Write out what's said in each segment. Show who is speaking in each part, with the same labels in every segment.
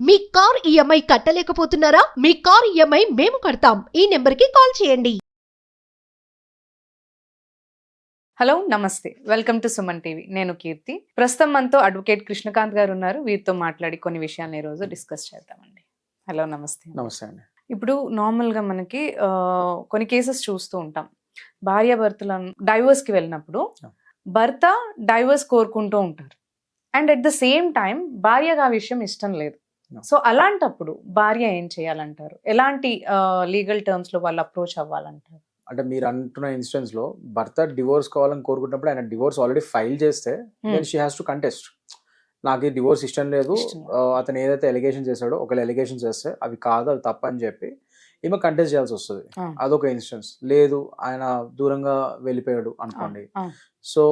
Speaker 1: మీ car EMI కట్టలేకపోతున్నారా? మీ car EMI మేము కడతాం. ఈ నెంబర్కి కాల్ చేయండి.
Speaker 2: హలో నమస్తే. Welcome to Suman TV. నేను కీర్తి. ప్రస్తుతం మనతో అడ్వకేట్ కృష్ణకాంత్ గారు ఉన్నారు. వీరితో మాట్లాడి కొన్ని విషయాలను ఈ రోజు డిస్కస్ చేద్దామండి. హలో నమస్తే.
Speaker 3: నమస్తే అండి.
Speaker 2: ఇప్పుడు నార్మల్గా మనకి కొన్ని కేసెస్ చూస్తూ ఉంటాం. భార్యాభర్తలను డైవర్స్కి వెళ్ళినప్పుడు. భర్త డైవర్స్ కోరుకుంటూ ఉంటారు. And at the same time భార్యకు ఆ విషయం ఇష్టం లేదు. సో అలాంటప్పుడు భార్య ఏం చేయాలంటారు? ఎలాంటి లీగల్ టర్మ్స్లో వాళ్ళు అప్రోచ్ అవ్వాలంటారు?
Speaker 3: అంటే మీరు అంటున్న ఇన్స్టెన్స్లో భర్త డివోర్స్ కావాలని కోరుకుంటున్నప్పుడు ఆయన డివోర్స్ ఆల్రెడీ ఫైల్ చేస్తే then she has to contest నాకు ఈ డివోర్స్ ఇష్టం లేదు. అతను ఏదైతే ఎలిగేషన్ చేశాడో ఒకవేళ ఎలిగేషన్ చేస్తే అవి కాదు అవి తప్ప అని చెప్పి ఈమె కంటెస్ట్ చేయాల్సి వస్తుంది. అదొక ఇన్స్టెన్స్ లేదు ఆయన దూరంగా వెళ్ళిపోయాడు అనుకోండి. సో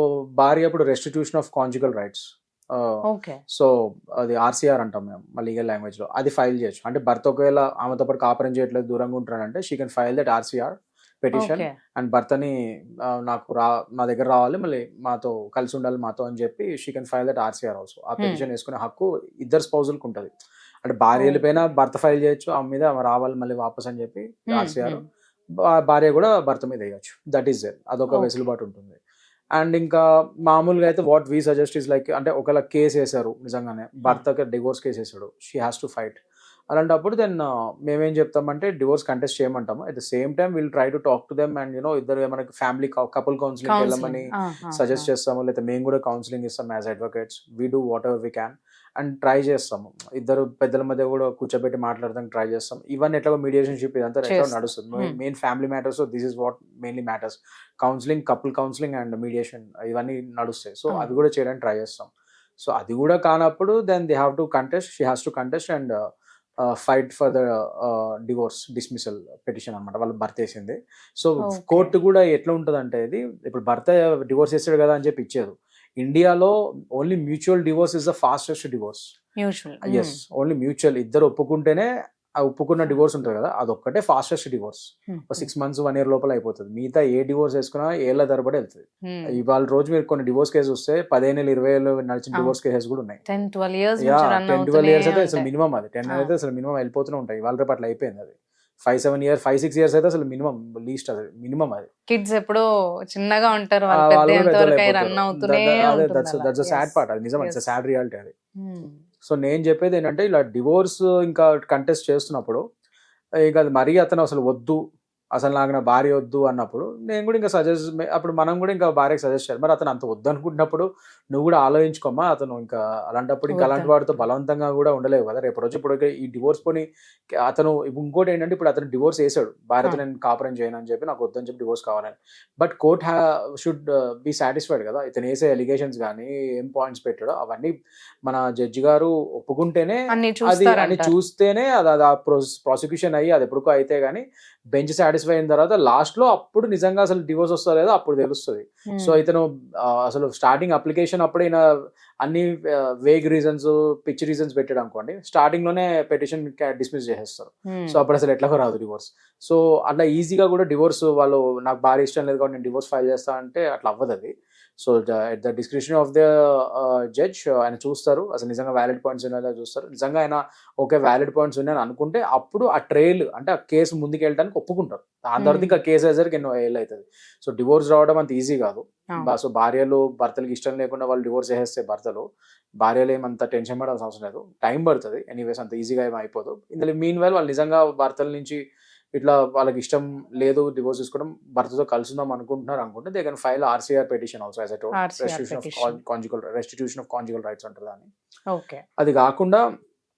Speaker 3: భార్య అప్పుడు restitution of conjugal rights so అది ఆర్సీఆర్ అంటాం మేము మా లీగల్ లాంగ్వేజ్లో అది ఫైల్ చేయొచ్చు. అంటే భర్త ఒకవేళ ఆమెతో పాటు కాపురం చేయట్లేదు దూరంగా ఉంటాడంటే she can file that RCR petition and భర్తని నాకు రా మా దగ్గర రావాలి మళ్ళీ మాతో కలిసి ఉండాలి మాతో అని చెప్పి she can file that RCR also. ఆ పెటిషన్ వేసుకునే హక్కు ఇద్దరు స్పౌజులకు ఉంటుంది. అంటే భార్య
Speaker 2: Oh.
Speaker 3: వెళ్ళిపోయినా భర్త ఫైల్ చేయొచ్చు ఆమె మీద రావాలి మళ్ళీ వాపస్ అని చెప్పి ఆర్సీఆర్ భార్య కూడా భర్త మీద వేయచ్చు. దట్ ఈస్ అదొక. వెసులుబాటు ఉంటుంది. అండ్ ఇంకా మామూలుగా అయితే what we suggest is like అంటే ఒకవేళ కేసు వేశారు నిజంగానే. భర్తకి డివోర్స్ కేసు వేసాడు షీ హ్యాస్ టు ఫైట్ అలాంటప్పుడు దెన్ మేమేం చెప్తామంటే divorce contest చేయమంటాము. At the same time will try to talk to them and you know ఇద్దరు మనకి ఫ్యామిలీ కపుల్ కౌన్సిలింగ్ వెళ్ళమని సజెస్ట్ చేస్తాము. లేదా మేము కూడా కౌన్సిలింగ్ ఇస్తాం as advocates we do whatever we can and try చేస్తాము. ఇద్దరు పెద్దల మధ్య కూడా కూర్చోబెట్టి మాట్లాడడానికి ట్రై చేస్తాం. ఇవన్నీ ఎట్లా మీడియేషన్షిప్ ఇదంతా ఎట్లా. నడుస్తుంది. Main family matters this is what mainly matters counselling couple counselling and mediation ఇవన్నీ నడుస్తాయి. So
Speaker 2: Hmm.
Speaker 3: అవి కూడా చేయడానికి ట్రై చేస్తాం. సో అది కూడా కానప్పుడు then they have to contest she has to contest and fight for the divorce dismissal petition అనమాట వాళ్ళు భర్త వేసింది సో. కోర్టు కూడా ఎట్లా ఉంటుంది అంటే ఇది ఇప్పుడు భర్త డివోర్స్ చేస్తాడు కదా అని చెప్పి ఇచ్చేది. ఇండియాలో only mutual divorce is the fastest divorce yes only mutual ఇద్దరు ఒప్పుకుంటేనే ఆ ఒప్పుకున్న డివోర్స్ ఉంటుంది కదా అదొక్కటే fastest divorce six months one year లోపల అయిపోతుంది. మిగతా ఏ డివోర్స్ వేసుకున్నా ఏళ్ళ ధరపడి వెళ్తుంది. ఇవాళ రోజు మీరు కొన్ని డివోర్స్ కేసు వస్తే పదిహేను ఇరవై ఏళ్ళు నడిచిన. డివోర్స్ కేసెస్ కూడా ఉన్నాయి.
Speaker 2: టెన్ ట్వెల్వ్ ఇయర్స్
Speaker 3: అయితే అసలు మినిమం అది. టెన్. అయితే అసలు మినిమం వెళ్ళిపోతూనే ఉంటాయి. ఇవాళ రేపు అట్లా అయిపోయింది అది. Five seven years five six years అయితే అసలు మినిమం లీస్ట్ అది. మినిమం అది.
Speaker 2: కిడ్స్ ఎప్పుడో చిన్నగా ఉంటారు
Speaker 3: అయిపోతారు.
Speaker 2: అవుతూనే
Speaker 3: That- అదే, నిజం. సాడ్ రియాలిటీ అది. సో నేను చెప్పేది ఏంటంటే ఇలా డివోర్స్ ఇంకా కంటెస్ట్ చేస్తున్నప్పుడు ఇంకా అది మరీ అతను అసలు వద్దు అసలు నాకు నా భార్య వద్దు అన్నప్పుడు నేను కూడా ఇంకా సజెస్ట్ అప్పుడు మనం కూడా ఇంకా భార్యకి సజెస్ట్ చేయాలి. మరి అతను అంత వద్దు అనుకుంటున్నప్పుడు నువ్వు కూడా ఆలోచించుకోమ్మా అతను ఇంకా అలాంటప్పుడు ఇంకా అలాంటి. వాడితో బలవంతంగా కూడా ఉండలేవు కదా. రేపు రోజు ఇప్పుడు ఈ డివోర్స్ పోని అతను ఇంకోటి ఏంటంటే ఇప్పుడు అతను డివోర్స్ వేసాడు భార్యతో. నేను కాపురం చేయను అని చెప్పి నాకు వద్దని చెప్పి డివోర్స్ కావాలని. But court has should be satisfied కదా. ఇతను వేసే ఎలిగేషన్స్ కానీ ఏం పాయింట్స్ పెట్టాడో అవన్నీ మన జడ్జి గారు ఒప్పుకుంటేనే అది అని చూస్తేనే అది ప్రాసిక్యూషన్ అయ్యి అది ఎప్పటికో అయితే కానీ బెంచ్ సాటిస్ఫై అయిన తర్వాత లాస్ట్లో అప్పుడు నిజంగా అసలు డివోర్స్ వస్తా లేదో అప్పుడు తెలుస్తుంది. సో ఇతను అసలు స్టార్టింగ్ అప్లికేషన్ అప్పుడే ఈయన అన్ని వేగ్ రీజన్స్ పిచ్ రీజన్స్ పెట్టాడు అనుకోండి స్టార్టింగ్లోనే పెటిషన్ డిస్మిస్ చేసేస్తారు. సో అప్పుడు అసలు ఎట్లా రాదు డివోర్స్ సో అట్లా ఈజీగా కూడా డివోర్స్ వాళ్ళు నాకు భారీ ఇష్టం లేదు కాబట్టి నేను డివోర్స్ ఫైల్ చేస్తా అంటే అట్లా అవ్వదు అది. So at the description of the judge ఆయన చూస్తారు. అసలు నిజంగా వ్యాలిడ్ పాయింట్స్ ఉన్నాయో చూస్తారు. నిజంగా ఆయన ఓకే వ్యాలిడ్ పాయింట్స్ ఉన్నాయని అనుకుంటే అప్పుడు ఆ ట్రైల్ అంటే ఆ కేసు ముందుకు వెళ్ళడానికి ఒప్పుకుంటారు. దాని తర్వాత. ఇంకా కేసు వేసరికి ఎన్నో ఏళ్ళు అవుతుంది సో డివోర్స్ రావడం అంత ఈజీ కాదు. సో భార్యలు భర్తలకు ఇష్టం లేకుండా వాళ్ళు డివోర్స్ చేసేస్తే భర్తలు భార్యలు ఏమంత టెన్షన్ పడాల్సిన అవసరం లేదు. టైం పడుతుంది. ఎనీవేస్ అంత ఈజీగా ఏం అయిపోదు. ఇందులో మీన్ వైల్ వాళ్ళు నిజంగా భర్తల నుంచి ఇట్లా వాళ్ళకి ఇష్టం లేదు డివోర్స్ తీసుకోవడం భర్తతో కలుసుందాం అనుకుంటున్నారు అనుకుంటే they can file RCR petition also as a
Speaker 2: RCR
Speaker 3: restitution of. Conjugal restitution of conjugal rights అంటారు దాన్ని.
Speaker 2: ఓకే
Speaker 3: అది కాకుండా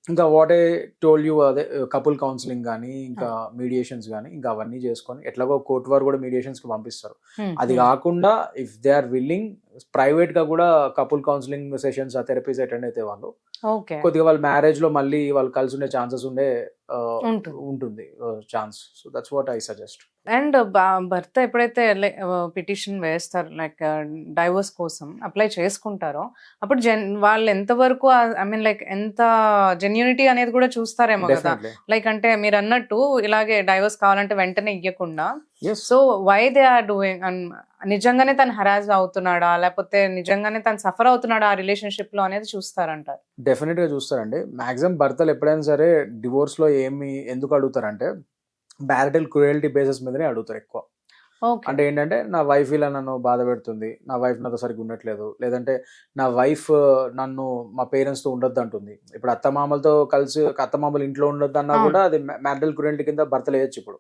Speaker 3: ఇంకా వాట్ ఏ టోల్ యూ అదే కపుల్ కౌన్సిలింగ్ కానీ ఇంకా మీడియేషన్స్ కానీ ఇంకా అవన్నీ చేసుకొని ఎట్లాగో కోర్ట్ వారు కూడా మీడియేషన్స్కి పంపిస్తారు. అది కాకుండా ఇఫ్ దే ఆర్ విల్లింగ్ ప్రైవేట్గా కూడా కపుల్ కౌన్సిలింగ్ సెషన్స్ ఆ థెరపీస్ అటెండ్ అయితే వాళ్ళు. కొద్దిగా వాళ్ళ మ్యారేజ్లో మళ్ళీ వాళ్ళు కలిసి ఉండే ఛాన్సెస్ ఉండే
Speaker 2: ఉంటుంది.
Speaker 3: Chance so that's what I suggest
Speaker 2: and భర్త ఎప్పుడైతే పిటిషన్ వేస్తారు లైక్ డైవోర్స్ కోసం అప్లై చేసుకుంటారో అప్పుడు జెన్ వాళ్ళు ఎంతవరకు ఐ మీన్ లైక్ ఎంత జెన్యూనిటీ అనేది కూడా చూస్తారేమో కదా. లైక్ అంటే మీరు అన్నట్టు ఇలాగే డైవోర్స్ కావాలంటే వెంటనే ఇవ్వకుండా so why they are doing నిజంగానే తను హరాస్ అవుతున్నాడా లేకపోతే నిజంగానే తను సఫర్ అవుతున్నాడా ఆ రిలేషన్షిప్లో అనేది చూస్తారంటారు.
Speaker 3: డెఫినెట్గా చూస్తారండి. మాక్సిమం భర్తలు ఎప్పుడైనా సరే డివోర్స్లో ఏమి ఎందుకు అడుగుతారంటే మ్యారిటల్ క్రూయల్టీ బేసిస్ మీదనే అడుగుతారు ఎక్కువ. అంటే ఏంటంటే నా వైఫ్ ఇలా నన్ను బాధ పెడుతుంది నా వైఫ్ నాతో సరిగ్గా ఉండట్లేదు లేదంటే నా వైఫ్ నన్ను మా పేరెంట్స్తో ఉండొద్దు అంటుంది. ఇప్పుడు అత్తమామలతో కలిసి అత్తమామలు ఇంట్లో ఉండొద్దు అన్నా. కూడా అది మ్యారిటల్ క్రూయల్టీ కింద భర్తలు వేయచ్చు ఇప్పుడు.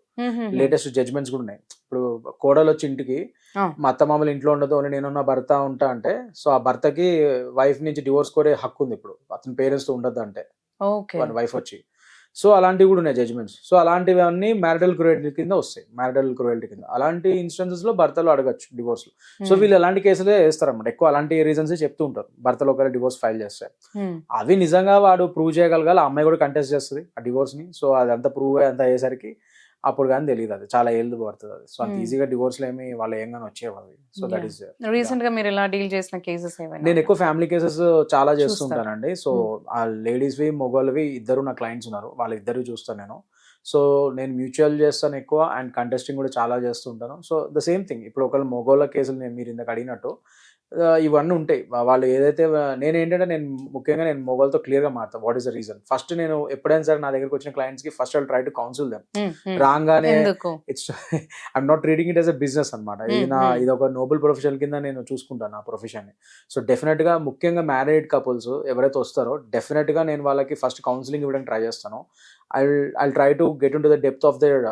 Speaker 3: లేటెస్ట్ జడ్జ్మెంట్స్ కూడా ఉన్నాయి. ఇప్పుడు కోడలు వచ్చి ఇంటికి. మా అత్తమామలు ఇంట్లో ఉండదు ఓన్లీ నేను నా భర్త ఉంటా అంటే సో ఆ భర్తకి వైఫ్ నుంచి డివోర్స్ కోరే హక్కు ఉంది ఇప్పుడు. అతని పేరెంట్స్తో ఉండొద్దు అంటే. వైఫ్ వచ్చి. సో అలాంటివి కూడా ఉన్నాయి జడ్జ్మెంట్స్ సో అలాంటివి అన్ని మ్యారిటల్ క్రూయల్టీ కింద వస్తాయి. మ్యారిటల్ క్రూయల్టీ కింద. అలాంటి ఇన్స్టెన్సెస్లో భర్తలు అడగచ్చు డివోర్స్ సో వీళ్ళు అలాంటి కేసులే వేస్తారన్నమాట. ఎక్కువ అలాంటి రీజన్స్ చెప్తూ ఉంటారు. భర్తలు ఒకవేళ డివోర్స్ ఫైల్ చేస్తే. అవి నిజంగా వాడు ప్రూవ్ చేయగలగాలి ఆ అమ్మాయి కూడా కంటెస్ట్ చేస్తుంది ఆ డివోర్స్ని. సో అదంతా ప్రూవ్ అంతా అయ్యేసరికి అప్పుడు కానీ తెలియదు అది. చాలా ఏళ్ళు పడుతుంది అది. సో అంత. ఈజీగా డివోర్స్ ఏమి వాళ్ళు ఏం కానీ వచ్చేవి అవి సో దట్ ఈస్
Speaker 2: రీసెంట్గా మీరు ఇలా డీల్ చేసిన కేసెస్ ఏమైనా
Speaker 3: నేను ఎక్కువ ఫ్యామిలీ కేసెస్ చాలా. చేస్తుంటానండి. సో ఆ లేడీస్వి మొగోళ్ళవి ఇద్దరు నా క్లయింట్స్ ఉన్నారు. వాళ్ళ ఇద్దరు చూస్తాను నేను. సో నేను మ్యూచువల్ చేస్తాను ఎక్కువ అండ్ కంటెస్టింగ్ కూడా చాలా చేస్తుంటాను సో ద సేమ్ థింగ్. ఇప్పుడు ఒకళ్ళు మొగోళ్ళ కేసులు నేను మీరు ఇందాక అడిగినట్టు ఇవన్నీ ఉంటాయి. వాళ్ళు ఏదైతే నేను ఏంటంటే నేను ముఖ్యంగా నేను మొగోళ్ళతో క్లియర్గా మాడతాను what is the reason? First నేను ఎప్పుడైనా సరే నా దగ్గరకు వచ్చిన clients కి first try to counsel them. రాగానే it's I'm not treating it as a business అనమాట ఇది నా. ఇది ఒక నోబెల్ ప్రొఫెషన్ కింద నేను చూసుకుంటాను నా ప్రొఫెషన్ని సో డెఫినెట్గా ముఖ్యంగా మ్యారీడ్ కపుల్స్ ఎవరైతే వస్తారో డెఫినెట్గా నేను వాళ్ళకి ఫస్ట్ కౌన్సిలింగ్ ఇవ్వడానికి ట్రై చేస్తాను. I I try to get in to the depth of their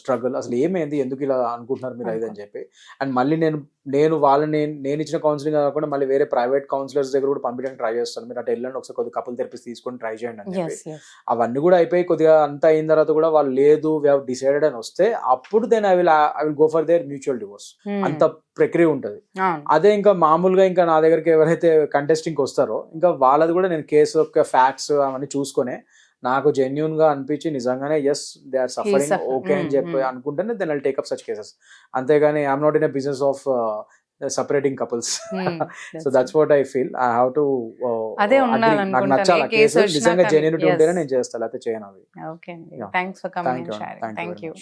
Speaker 3: struggle అసలు ఏమైంది? ఎందుకు ఇలా అనుకుంటున్నారు మీరు ఇది అని చెప్పి. అండ్ మళ్ళీ నేను నేను వాళ్ళని నేను ఇచ్చిన కౌన్సిలింగ్ కాకుండా మళ్ళీ వేరే ప్రైవేట్ కౌన్సిలర్స్ దగ్గర కూడా పంపించడానికి ట్రై చేస్తాను. మీరు అటు వెళ్ళండి ఒకసారి కొద్దిగా కపుల్ థెరపీస్ తీసుకొని ట్రై చేయండి అని చెప్పి. అవన్నీ కూడా అయిపోయి కొద్దిగా అంతా అయిన తర్వాత కూడా వాళ్ళు లేదు డిసైడెడ్ అని వస్తే అప్పుడు then I will I will go for their mutual divorce. అంత ప్రక్రియ ఉంటుంది. అదే ఇంకా మామూలుగా ఇంకా నా దగ్గరికి ఎవరైతే కంటెస్టింగ్ వస్తారో ఇంకా వాళ్ళది కూడా నేను కేసు యొక్క ఫ్యాక్ట్స్ అవన్నీ చూసుకొని నాకు జెన్యున్గా అనిపించి నిజంగానే yes they are suffering. Okay అని చెప్పి. అనుకుంటేనే then I'll take up such cases అంతేగాని I'm not in a business of separating couples. So that's what I feel I have to నాకు. నచ్చాలి
Speaker 2: కేసు
Speaker 3: నిజంగా
Speaker 2: yes.
Speaker 3: ఉంటేనే నేను చేస్తాను లేకపోతే చేయను అవి. Thank
Speaker 2: you